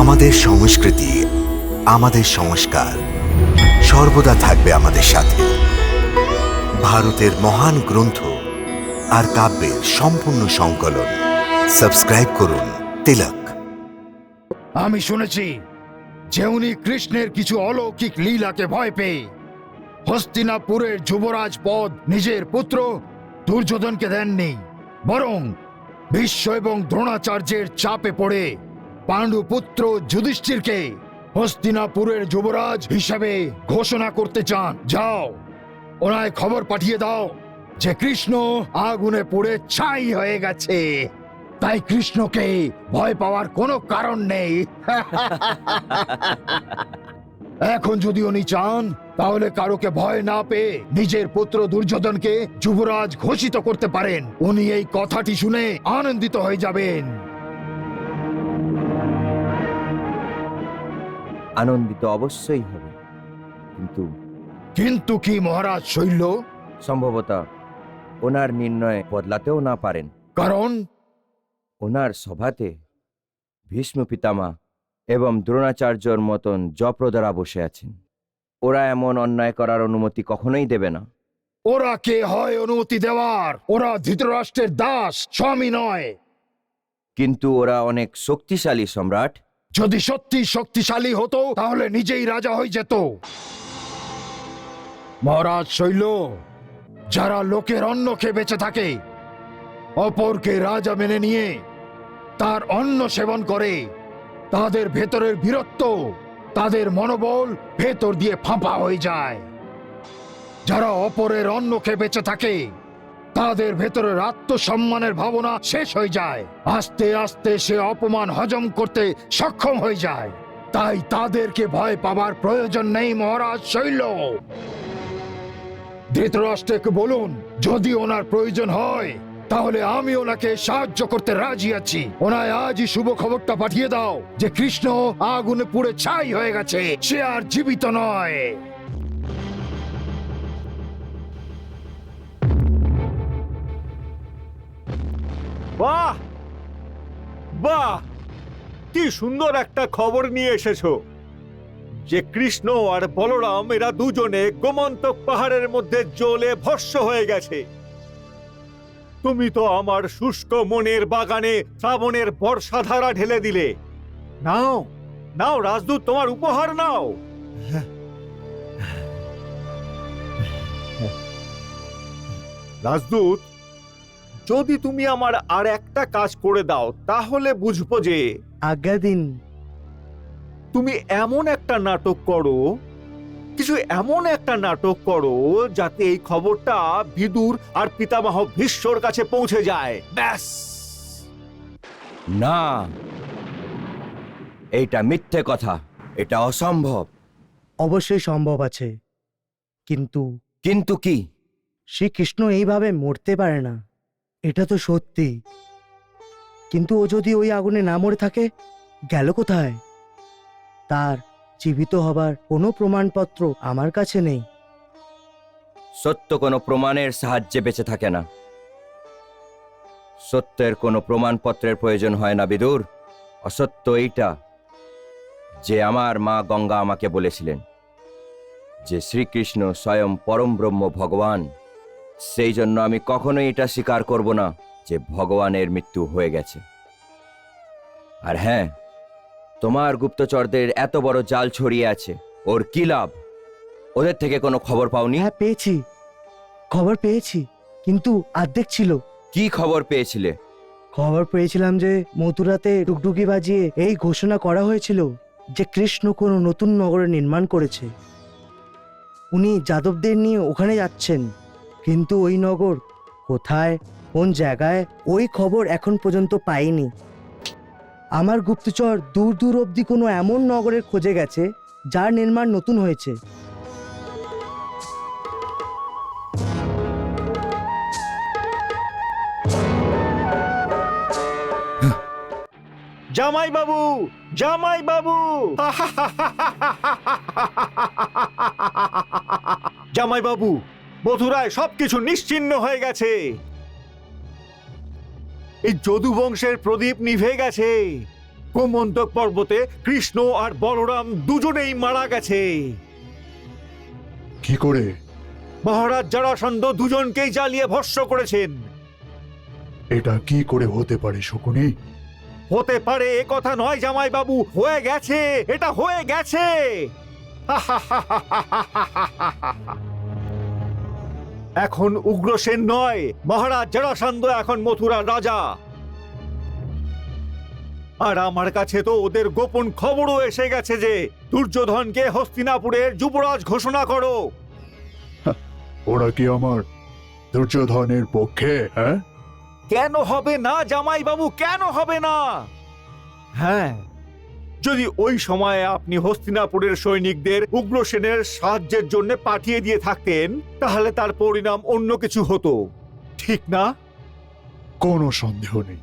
আমাদের সংস্কৃতি, আমাদের সংস্কার সর্বদা থাকবে আমাদের সাথে। ভারতের মহান গ্রন্থ আর কাব্যের সম্পূর্ণ সংকলন। সাবস্ক্রাইব করুন তিলক। আমি শুনেছি যে উনি কৃষ্ণের কিছু অলৌকিক লীলাকে ভয় পেয়ে হস্তিনাপুরের যুবরাজ পদ নিজের পুত্র দুর্যোধনকে দেননি, বরং বিশ্ব এবং দ্রোণাচার্যের চাপে পড়ে পাণ্ডু পুত্র যুধিষ্ঠিরকে হস্তিনাপুরের যুবরাজ হিসাবে ঘোষণা করতে চান। যাও, ওনায় খবর পাঠিয়ে দাও যে কৃষ্ণ আগুনে পুড়ে ছাই হয়ে গেছে। তাই কৃষ্ণকে ভয় পাওয়ার কোনো কারণ নেই। এখন যদি উনি চান, তাহলে কারোকে ভয় না পেয়ে নিজের পুত্র দুর্যোধনকে যুবরাজ ঘোষিত করতে পারেন। উনি এই কথাটি শুনে আনন্দিত হয়ে যাবেন। আনন্দিত অবশ্যই হবে। কিন্তু কিন্তু কি মহারাজ শৈল? সম্ভবত ওনার নির্ণয় বদলাতেও না পারেন। কারণ? ওনার সভাতে ভীষ্ম পিতামা এবং দ্রোণাচার্যর মতন জপ্রদারা বসে আছেন। ওরা এমন অন্যায় করার অনুমতি কখনোই দেবে না। ওরা কে হয় অনুমতি দেওয়ার? ওরা ধৃতরাষ্ট্রের দাস স্বামী নয়। কিন্তু ওরা অনেক শক্তিশালী সম্রাট। যদি সত্যি শক্তিশালী হতো, তাহলে নিজেই রাজা হয়ে যেত। মহারাজ শৈল, যারা লোকের অন্ন খেয়ে বেঁচে থাকে, অপরকে রাজা মেনে নিয়ে তার অন্ন সেবন করে, তাদের ভেতরের বীরত্ব, তাদের মনোবল ভেতর দিয়ে ফাঁপা হয়ে যায়। যারা অপরের অন্ন খেয়ে বেঁচে থাকে তাদের ভেতরের আত্মসম্মানের ভাবনা শেষ হয়ে যায়। আস্তে আস্তে সে অপমান হজম করতে সক্ষম হয়ে যায়। তাই তাদেরকে ভয় পাবার প্রয়োজন নেই মহারাজ শৈল। ধৃতরাষ্ট্রকে বলুন, যদি ওনার প্রয়োজন হয়, তাহলে আমি ওনাকে সাহায্য করতে রাজি আছি। ওনায় আজই শুভ খবরটা পাঠিয়ে দাও যে কৃষ্ণ আগুনে পুড়ে ছাই হয়ে গেছে, সে আর জীবিত নয়। বাহ! বাহ! কি সুন্দর একটা খবর নিয়ে এসেছ। যে কৃষ্ণ আর বলরাম, এরা দুজনে গোমন্তক পাহাড়ের মধ্যে জ্বলে ভস্য হয়ে গেছে। তুমি তো আমার শুষ্ক মনের বাগানে শ্রাবণের বর্ষাধারা ঢেলে দিলে। নাও নাও রাজদূত, তোমার উপহার নাও। রাজদূত যদি তুমি আমার আর একটা কাজ করে দাও তাহলে বুঝব যে আজ্ঞা দিন তুমি এমন একটা নাটক করো কিছু এমন একটা নাটক করো যাতে এই খবরটা বিদুর আর পিতামহ ভীষ্মর কাছে পৌঁছে যায়। ব্যাস। না। এইটা মিথ্যে কথা। এটা অসম্ভব। অবশ্যই সম্ভব আছে। কিন্তু কিন্তু কি? শ্রীকৃষ্ণ এইভাবে মরতে পারে না। এটা তো সত্যি। কিন্তু ও যদি ওই আগুনে না মরে থাকে, গেল কোথায়? তার জীবিত হবার কোনো প্রমাণপত্র আমার কাছে নেই। সত্য কোনো প্রমাণের সাহায্যে বেঁচে থাকে না। সত্যের কোনো প্রমাণপত্রের প্রয়োজন হয় না, বিদুর। অসত্য এইটা যে আমার মা গঙ্গা আমাকে বলেছিলেন যে শ্রীকৃষ্ণ স্বয়ং পরম ব্রহ্ম ভগবান সেই জন্য আমি কখনোই এটা স্বীকার করব না যে ভগবানের মৃত্যু হয়ে গেছে। আর হ্যাঁ তোমার গুপ্তচরদের এত বড় জাল ছড়িয়ে আছে। ওর কি লাভ? ওদের থেকে কোনো খবর পাওনি? হ্যাঁ পেয়েছি। খবর পেয়েছি কিন্তু আর্ধেক ছিল। কি খবর পেয়েছিলে? খবর পেয়েছিলাম যে মথুরাতে টুকটুকি বাজিয়ে এই ঘোষণা করা হয়েছিল যে কৃষ্ণ কোনো নতুন নগরে নির্মাণ করেছে। উনি যাদবদের নিয়ে ওখানে যাচ্ছেন। কিন্তু ওই নগর কোথায় কোন জায়গায় ওই খবর এখন পর্যন্ত পাইনি। আমার গুপ্তচর দূর দূর অবধি কোনো এমন নগরের খোঁজে গেছে যার নির্মাণ নতুন হয়েছে। জামাই বাবু জামাই বাবু জামাই বাবু মথুরায় সবকিছু নিশ্চিন্ন হয়ে গেছে। এই যদু বংশের প্রদীপ নিভে গেছে। গোমন্তক পর্বতে কৃষ্ণ আর বলরাম দুজনেই মারা গেছে। কি করে? মহারাজ জরাসন্ধ দুজনকেই জ্বালিয়ে ভস্য করেছেন। এটা কি করে হতে পারে শকুনি? হতে পারে এ কথা নয় জামাই বাবু হয়ে গেছে এটা হয়ে গেছে। এখন উগ্রসেন নয়। মহারাজ জরাসন্ধ এখন মথুরার রাজা। আর আমার কাছে তো ওদের গোপন খবরও এসে গেছে যে দুর্যোধনকে হস্তিনাপুরের যুবরাজ ঘোষণা করো। ওরা কি আমার দুর্যোধনের পক্ষে হ্যাঁ? কেন হবে না জামাই বাবু কেন হবে না? হ্যাঁ যদি ওই সময়ে আপনি হস্তিনাপুরের সৈনিকদের উগ্র সেনের সাহায্যের জন্য পাঠিয়ে দিয়ে থাকতেন, তাহলে তার পরিণাম অন্য কিছু হতো। ঠিক না? কোনো সন্দেহ নেই।